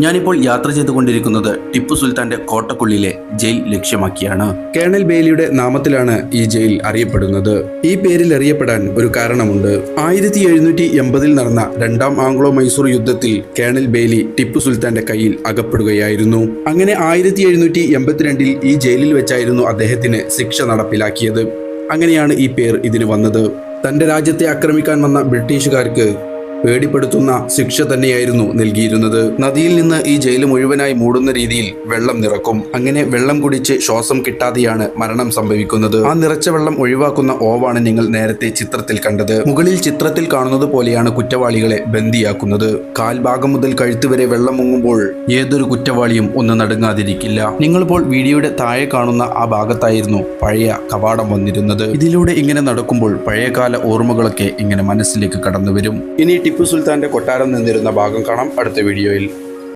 ഞാനിപ്പോൾ യാത്ര ചെയ്തുകൊണ്ടിരിക്കുന്നത് ടിപ്പു സുൽത്താന്റെ കോട്ടക്കുള്ളിലെ ജയിൽ ലക്ഷ്യമാക്കിയാണ്. കേണൽ ബേലിയുടെ നാമത്തിലാണ് ഈ ജയിൽ അറിയപ്പെടുന്നത്. ഈ പേരിൽ അറിയപ്പെടാൻ ഒരു കാരണമുണ്ട്. ആയിരത്തി എഴുന്നൂറ്റി എൺപതിൽ നടന്ന രണ്ടാം ആംഗ്ലോ മൈസൂർ യുദ്ധത്തിൽ കേണൽ ബേലി ടിപ്പു സുൽത്താന്റെ കയ്യിൽ അകപ്പെടുകയായിരുന്നു. അങ്ങനെ ആയിരത്തി എഴുന്നൂറ്റി എൺപത്തിരണ്ടിൽ ഈ ജയിലിൽ വെച്ചായിരുന്നു അദ്ദേഹത്തിന് ശിക്ഷ നടപ്പിലാക്കിയത്. അങ്ങനെയാണ് ഈ പേർ ഇതിന് വന്നത്. തന്റെ രാജ്യത്തെ ആക്രമിക്കാൻ വന്ന ബ്രിട്ടീഷുകാർക്ക് പേടിപ്പെടുത്തുന്ന ശിക്ഷ തന്നെയായിരുന്നു നൽകിയിരുന്നത്. നദിയിൽ നിന്ന് ഈ ജയിൽ മുഴുവനായി മൂടുന്ന രീതിയിൽ വെള്ളം നിറക്കും. അങ്ങനെ വെള്ളം കുടിച്ച് ശ്വാസം കിട്ടാതെയാണ് മരണം സംഭവിക്കുന്നത്. ആ നിറച്ച വെള്ളം ഒഴിവാക്കുന്ന ഓവാണ് നിങ്ങൾ നേരത്തെ ചിത്രത്തിൽ കണ്ടത്. മുകളിൽ ചിത്രത്തിൽ കാണുന്നത് പോലെയാണ് കുറ്റവാളികളെ ബന്ദിയാക്കുന്നത്. കാൽഭാഗം മുതൽ കഴുത്ത് വരെ വെള്ളം മുങ്ങുമ്പോൾ ഏതൊരു കുറ്റവാളിയും ഒന്ന് നടുങ്ങാതിരിക്കില്ല. നിങ്ങളിപ്പോൾ വീഡിയോയുടെ താഴെ കാണുന്ന ആ ഭാഗത്തായിരുന്നു പഴയ കവാടം വന്നിരുന്നത്. ഇതിലൂടെ ഇങ്ങനെ നടക്കുമ്പോൾ പഴയകാല ഓർമ്മകളൊക്കെ ഇങ്ങനെ മനസ്സിലേക്ക് കടന്നു വരും ഇനി ടിപ്പു സുൽത്താന്റെ കൊട്ടാരം നിന്നിരുന്ന ഭാഗം കാണാം അടുത്ത വീഡിയോയിൽ.